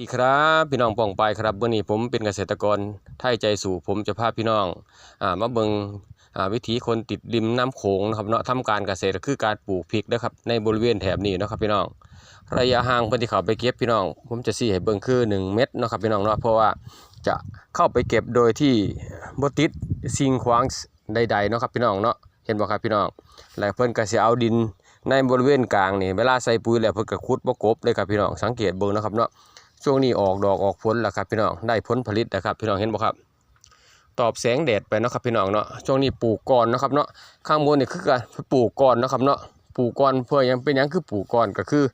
ดีครับพี่น้องป่องไปครับวันนี้ผมเป็นเกษตรกรไทยใจสู่ผมจะพาพี่น้องอ่ามาเบิงอ่าวิถีคนติดริมน้ำโขงนะครับเนาะทำการเกษตรคือการปลูกพริกนะครับในบริเวณแถบนี้นะครับพี่น้อง ระยะห่างพิ่นที่เขาไปเก็บพี่น้อง ผมจะซี่ให้เบิ่งคือ 1 เม็ดนะครับพี่น้องเนาะเพราะว่าจะเข้าไปเก็บโดยที่บติดสิ่งขวางใดๆนะครับพี่น้องเนาะเห็นบ่ครับพี่น้องแล้วเพิ่นก็สิเอาดินในบริเวณกลางนี่เวลาใส่ปุ๋ยแล้วเพิ่นก็ขุดบ่กบเลยครับพี่น้องสังเกตเบิ่งนะครับเนาะ ช่วงนี้ออกดอกออกผลแล้วครับพี่น้องได้ผลผลิตนะครับพี่น้องเห็นบ่ครับ ตอบแสงแดดไปเนาะครับพี่น้องเนาะช่วงนี้ปลูกก่อนนะครับเนาะข้างบนนี่คือการปลูกก่อนนะครับเนาะปลูกก่อนเพื่อยังเป็นยังคือปลูกก่อนก็คือ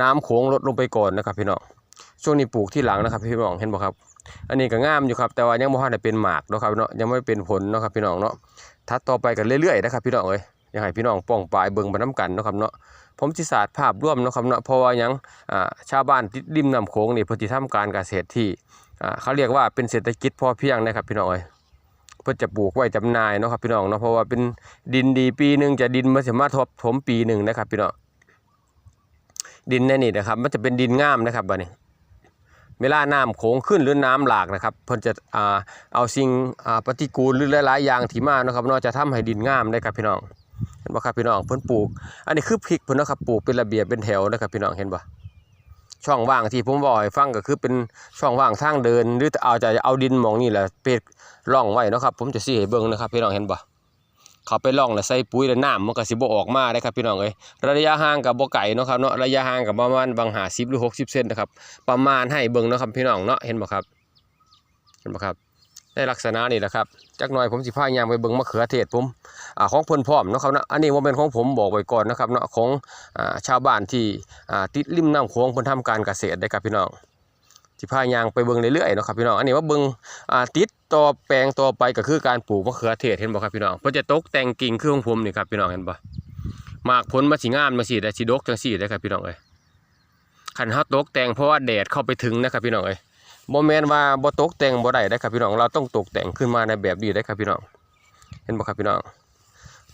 น้ำโขงลดลงไปก่อนนะครับพี่น้องช่วงนี้ปลูกที่หลังนะครับพี่น้องเห็นบ่ครับ อันนี้ก็งามอยู่ครับ แต่ว่ายังบ่ทันได้เป็นหมากนะครับเนาะยังไม่เป็นผลนะครับพี่น้องเนาะทัดต่อไปกันเรื่อยๆนะครับพี่น้องเอ้ยากให้พี่น้องป้องปลายเบิ่งไปนํกันนะครับเนาะผมสิศาสาดภาพร่วมนะครับเนาะเพราะว่ายังอ่าชาวบ้านติดริมน้ำโขงนี่เพิ่นสิทำการเกษตรที่เขาเรียกว่าเป็นเศรษฐกิจพอเพียงนะครับพี่น้องเอ้ยเพิ่นจะปลูกไว้จำหน่ายนะครับพี่น้องเนาะเพราะว่าเป็นดินดีปีหนึ่งจะดินมันสามารถทบถมปีหนึ่งนะครับพี่น้องดินในนี่นะครับ มันจะเป็นดินงามนะครับบัดนี้เวลาน้ำโขงขึ้นหรือน้ำหลากนะครับเพิ่นจะอเอาสิ่งปฏิกูลหรือหลายๆอย่างที่มานะครับเนาะจะทำให้ดินงามได้ครับพี่น้อง ห็นบ่ครับพี่น้องเพิ่นปลูก อันนี้คือพริกเพิ่นนะครับปลูกเป็นระเบียบเป็นแถวนะครับพี่น้องเห็นบ่ช่องว่างที่ผมบอกให้ฟังก็คือเป็นช่องว่างทางเดิน หรือเอาจะเอาดินมองนี่แหละเป็ดร่องไว้นะครับ ผมจะซี่ให้เบิ่งนะครับ พี่น้องเห็นบ่เขาไปร่องแล้วใส่ปุ๋ยแล้วน้ำมันก็สิบออกมาได้ครับพี่น้องเอ้ยระยะห่างกับบ่ไก่เนาะครับเนาะระยะห่างกับประมาณบาง50หรือ60เซนนะครับประมาณให้เบิ่งนะครับพี่น้องเนาะเห็นบ่ครับเห็นบ่ครับ ในลักษณะนี่แหละครับจักหน่อยผมสิพายางไปเบิ่งมะเขือเทศผมอของเพิ่นพร้อมนะครับนะอันนี้บ่แม่นของผมบอกไว้ก่อนนะครับเนาะของอชาวบ้านที่ติดริมน้ำโขงเพิ่นทำการเกษตรได้ครับพี่น้องสิพายางไปเบิ่งเรื่อยๆนะครับพี่น้องอันนี้ว่าเบิ่งติดต่อแปลงต่อไปก็คือการปลูกมะเขือเทศเห็นบ่ครับพี่น้องเพิ่นจะตกแต่งกิ่งเคือของผมนี่ครับพี่น้องเห็นบ่หมากผลมาสิงามมาสิได้สิดกจังซี่ได้ครับพี่น้องเอ้ยคันเฮาตกแต่งเพราะว่าแดดเข้าไปถึงนะครับพี่น้องเอ้ย บ่แมนว่าบ่ตกแต่งบ่ได้ได้ครับพี่น้อง เราต้องตกแต่งขึ้นมาในแบบนี้ได้ครับพี่น้อง เห็นบ่ครับพี่น้อง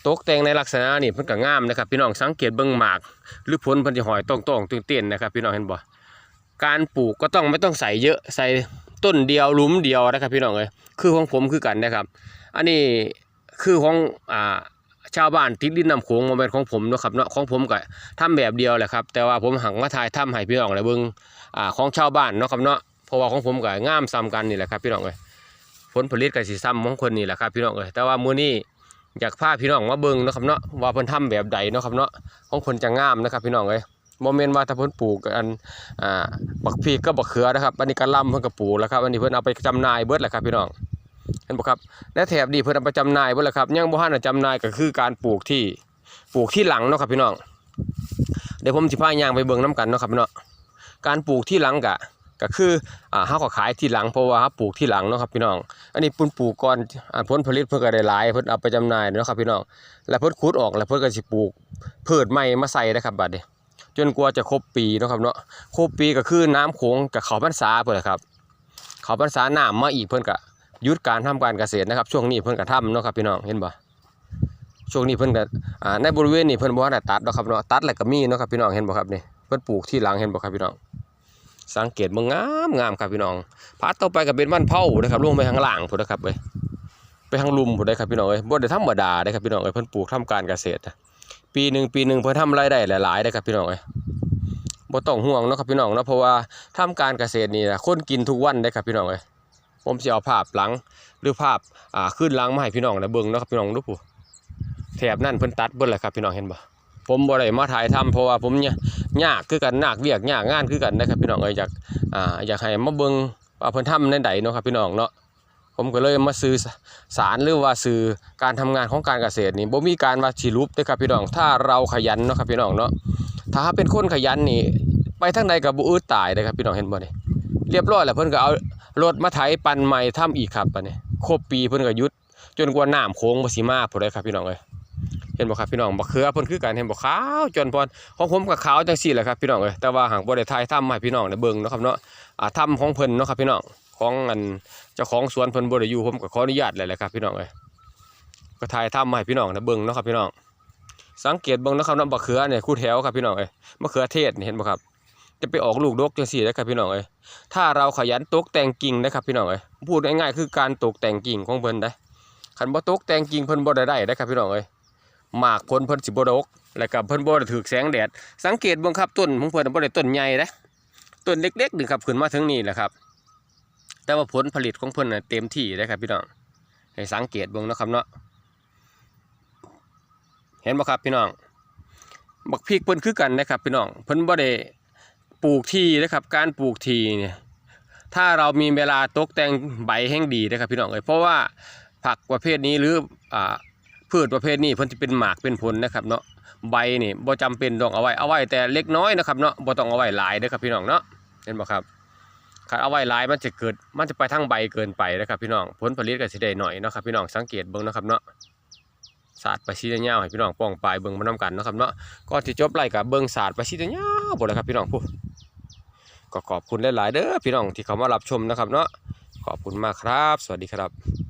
ตกแต่งในลักษณะนี้เพิ่นก็งามนะครับพี่น้อง สังเกตเบิ่งหมาก หรือผลเพิ่นสิหอยต้องต้องๆเต้นนะครับพี่น้องเห็นบ่การปลูกก็ต้องไม่ต้องใส่เยอะ ใส่ต้นเดียวหลุมเดียวนะครับพี่น้องเอ้ยคือของผมคือกันนะครับ อันนี้คือของอ่าชาวบ้านติดดินน้ำโขงบ่แม่นของผมนะครับเนาะของผมก็ทำแบบเดียวแหละครับ แต่ว่าผมหังมาถ่ายทำให้พี่น้องได้เบิ่งอ่าของชาวบ้านเนาะครับเนาะ เพราะว่าของผมก็งามซ้ำกันนี่แหละครับพี่น้องเอ้ยผลผลิตก็สิซ้ำของคนนี่แหละครับพี่น้องเอ้ยแต่ว่ามือนี้อยากพาพี่น้องมาเบิ่งนะครับเนาะว่าเพิ่นทำแบบใดเนาะครับเนาะของเพิ่นจะงามนะครับพี่น้องเอ้ยบ่แม่นว่าถ้าเพิ่นปลูกอันอ่าบักพริกก็บักเขือนะครับอันนี้กะล่ำเพิ่นก็ปลูกแล้วครับอันนี้เพิ่นเอาไปจำหน่ายเบิดแหล้วครับพี่น้องเห็นบ่ครับและแถบนี้เพิ่นเอาไปจำหน่ายเบิดแล้วครับยังบ่ทันจำหน่ายก็คือการปลูกที่ปลูกที่หลังเนาะครับพี่น้องเดี๋ยวผมสิพายางไปเบิ่งนํกันเนาะครับพี่น้องการปลูกที่หลังกะ ก็คืออ่าเฮาก็ขายที่หลังเพราะว่าเฮาปลูกที่หลังเนาะครับพี่น้อง อันนี้เพิ่นปลูกก่อนอ่าผลผลิตเพิ่นก็ได้หลายเพิ่นเอาไปจำหน่ายเนาะครับพี่น้อง แล้วเพิ่นขุดออกแล้วเพิ่นก็สิปลูกพืชใหม่มาใส่นะครับบัดนี้จนกว่าจะครบปีเนาะครับเนาะ ครบปีก็คือน้ำโขงกับเขาพรรษาเพิ่นครับ เขาพรรษาน้ำมาอีกเพิ่นก็หยุดการทำการเกษตรนะครับ ช่วงนี้เพิ่นก็ทำเนาะครับพี่น้องเห็นบ่ช่วงนี้เพิ่นก็อ่าในบริเวณนี้เพิ่นบ่ได้ตัดเนาะครับเนาะตัดแล้วก็มีเนาะครับพี่น้องเห็นบ่ครับนี่เพิ่นปลูกที่หลังเห็นบ่ครับพี่น้อง สังเกตมึงงามงามครับพี่น้องพาดต่อไปก็เป็นวันเผานะครับลงไปข้างล่างพุ่นะครับเว้ยไปทางลุมพุ่นได้ครับพี่น้องเอ้ยบ่ได้ธรรมดาได้ครับพี่น้องเอ้ยเพิ่นปลูกทำการเกษตรปีหนึ่งปีหนึ่งเพิ่นทำรายได้หลายๆได้ครับพี่น้องเอ้ยบ่ต้องห่วงนะครับพี่น้องนะเพราะว่าทำการเกษตรนี่นะคนกินทุกวันได้ครับพี่น้องเอ้ยผมสิเอาภาพหลังหรือภาพอ่าขึ้นหลังมาให้พี่น้องได้เบิ่งนะครับพี่น้องดูผู้แถบนั่นเพิ่นตัดเบิดแล้วครับพี่น้องเห็นบ่ ผมบ่ได้มาถ่ายทำเพราะว่าผมเนี่ยยากคือกันยากเวียกยากงานคือกันนะครับพี่น้องเอ้ยอยากอ่าอยากให้มาเบิ่งว่าเพิ่นทำในใดเนาะครับพี่น้องเนาะผมก็เลยมาซื้อสารหรือว่าซื้อการทำงานของการเกษตรนี่บ่มีการว่าสิรูปเด้อครับพี่น้องถ้าเราขยันเนาะครับพี่น้องเนาะถ้าเป็นคนขยันนี่ ไปทางใดก็บ่อึดตายเด้ครับพี่น้องเห็นบ่นี่เรียบร้อยแล้วเพิ่นก็เอารถมาไถปั่นใหม่ทำอีกครับบัดนี้ครบปีเพิ่นก็หยุดจนกว่าน้ำโค้งบ่สิมาพุ่นเด้ครับพี่น้องเอ้ย เห็นบ่ครับพี่น้องบักเขือเพิ่นคือกันเห็นบ่ขาวจนพรของผมกับขาวจังซี่แหละครับพี่น้องเอ้ยแต่ว่าหางบ่ได้ถ่ายทำให้พี่น้องได้เบิ่งเนาะครับเนาะอ่าทำของเพิ่นเนาะครับพี่น้องของอันเจ้าของสวนเพิ่นบ่ได้อยู่ผมก็ขออนุญาตเลยแหละครับพี่น้องเอ้ยก็ถ่ายทำมาให้พี่น้องได้เบิ่งเนาะครับพี่น้องสังเกตเบิ่งนะครับน้ำบักเขือเนี่ยคู่แถวครับพี่น้องเอ้ยมะเขือเทศนี่เห็นบ่ครับ จะไปออกลูกดกจังซี่นะครับพี่น้องเอ้ยถ้าเราขยันตกแต่งกิ่งนะครับพี่น้องเอ้ยพูดง่ายๆคือการตกแต่งกิ่งของเพิ่นได้คันบ่ตกแต่งกิ่งเพิ่นบ่ได้ได้นะครับพี่น้องเอ้ย หมากผลเพิ่นสิบ่ดกแล้วก็เพิ่นบ่ได้ถูกแสงแดด สังเกตเบิ่งครับต้นของเพิ่นบ่ได้ต้นใหญ่เด้ต้นเล็กๆนึงครับขึ้นมาถึงนี่แหละครับ แต่ว่าผลผลิตของเพิ่นน่ะเต็มที่เด้ครับพี่น้องให้สังเกตเบิ่งนะครับเนาะเห็นบ่ครับพี่น้องบักพริกเพิ่นคือกันนะครับพี่น้องเพิ่นบ่ได้ปลูกที่นะครับ การปลูกทีเนี่ยถ้าเรามีเวลาตกแต่งใบแห้งดีนะครับพี่น้องเอ้ยเพราะว่าผักประเภทนี้หรืออ่า พืชประเภทนี้เพิ่นสิเป็นหมากเป็นผลนะครับเนาะใบนี่บ่จำเป็นต้องเอาไว้เอาไว้แต่เล็กน้อยนะครับเนาะบ่ต้องเอาไว้หลายเด้อครับพี่น้องเนาะเห็นบ่ครับคันเอาไว้หลายมันจะเกิดมันจะไปทั้งใบเกินไปนะครับพี่น้องผลผลิตก็สิได้หน่อยนะครับพี่น้องสังเกตเบิ่งนะครับเนาะศาสตร์ไปซีเนียาวให้พี่น้องป้องปลายเบิ่งมานํกันนะครับเนาะก่อนที่จบไล่กับเบิงศาสตร์ไปสิจะยาวหมดเลยครับพี่น้องผู้ก็ขอบคุณหลายๆเด้อพี่น้องที่เขามารับชมนะครับเนาะขอบคุณมากครับ สวัสดีครับ